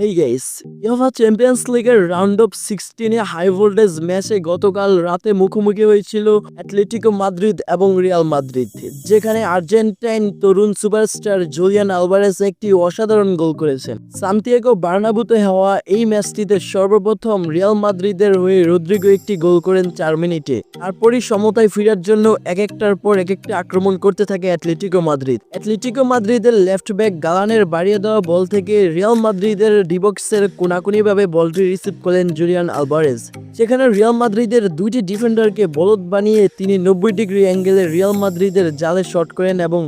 হেই guys UEFA Champions লিগের round of সিক্সটিনে high voltage ম্যাচে গতকাল রাতে মুখোমুখি হয়েছিল অ্যাটলেটিকো মাদ্রিদ এবং রিয়াল মাদ্রিদ যেখানে আর্জেন্টাইন তরুণ সুপারস্টার জুলিয়ান আলভারেস একটি অসাধারণ গোল করেছেন। সান্তিয়াগো বার্নাবুতে হওয়া এই ম্যাচটিতে সর্বপ্রথম রিয়াল মাদ্রিদের হয়ে রদ্রিগো একটি গোল করেন চার মিনিটে। তারপরই সমতায় ফেরার জন্য এক একটার পর এক একটা আক্রমণ করতে থাকে অ্যাটলেটিকো মাদ্রিদ অ্যাটলেটিকো মাদ্রিদের লেফট ব্যাক গালানের বাড়িয়ে দেওয়া বল থেকে রিয়াল মাদ্রিদের ডিবক্সের কোনাকুনিভাবে বলটি রিসিভ করেন জুলিয়ান আলভারেজ সেখানে রিয়াল মাদ্রিদের দুইটি ডিফেন্ডারকে বলদ বানিয়ে তিনি নব্বই ডিগ্রি অ্যাঙ্গেলে রিয়াল মাদ্রিদের জালে শট করেন এবং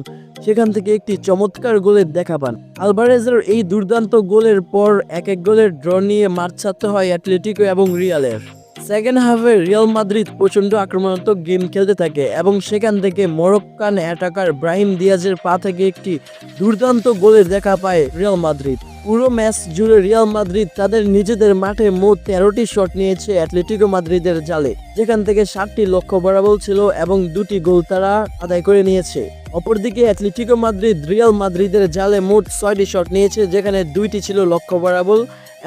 সেখান থেকে একটি চমৎকার গোলের দেখা পান। আলভারেজের এই দুর্দান্ত গোলের পর এক এক গোলের ড্র নিয়ে মাঠ ছাড়তে হয় অ্যাটলেটিকো এবং রিয়ালের। সেকেন্ড হাফে রিয়াল মাদ্রিদ প্রচণ্ড আক্রমণাত্মক গেম খেলতে থাকে এবং সেখান থেকে মরক্কান অ্যাটাকার ব্রাহিম দিয়াজের পা থেকে একটি দুর্দান্ত গোলের দেখা পায় রিয়াল মাদ্রিদ। পুরো ম্যাচ জুড়ে রিয়াল মাদ্রিদ তাদের নিজেদের মাঠে মোট তেরোটি শট নিয়েছে অ্যাটলেটিকো মাদ্রিদের জালে, যেখান থেকে সাতটি লক্ষ্য বরাবর ছিল এবং দুটি গোল তারা আদায় করে নিয়েছে। অপরদিকে অ্যাটলেটিকো মাদ্রিদ রিয়াল মাদ্রিদের জালে মোট ছয়টি শট নিয়েছে, যেখানে দুইটি ছিল লক্ষ্য বরাবর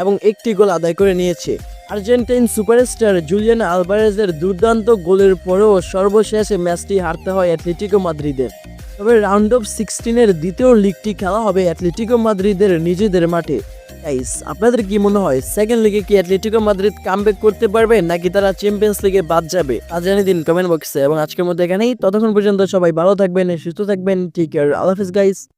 এবং একটি গোল আদায় করে নিয়েছে। আর্জেন্টাইন সুপারস্টার জুলিয়ান আলভারেজের দুর্দান্ত গোলের পরেও সর্বশেষে ম্যাচটি হারতে হয় অ্যাটলেটিকো মাদ্রিদের। তবে রাউন্ড অফ সিক্সটিনের দ্বিতীয় লিগটি খেলা হবে অ্যাথলেটিকো মাদ্রিদের নিজেদের মাঠে। গাইস আপনাদের কি মনে হয় সেকেন্ড লিগে কি অ্যাথলেটিকো মাদ্রিদ কামব্যাক করতে পারবে, নাকি তারা চ্যাম্পিয়ন্স লিগে বাদ যাবে? তা জানিয়ে দিন কমেন্ট বক্সে এবং আজকের মধ্যে এখানেই। ততক্ষণ পর্যন্ত সবাই ভালো থাকবেন, সুস্থ থাকবেন। ঠিক আল্লাহ হাফিজ গাইস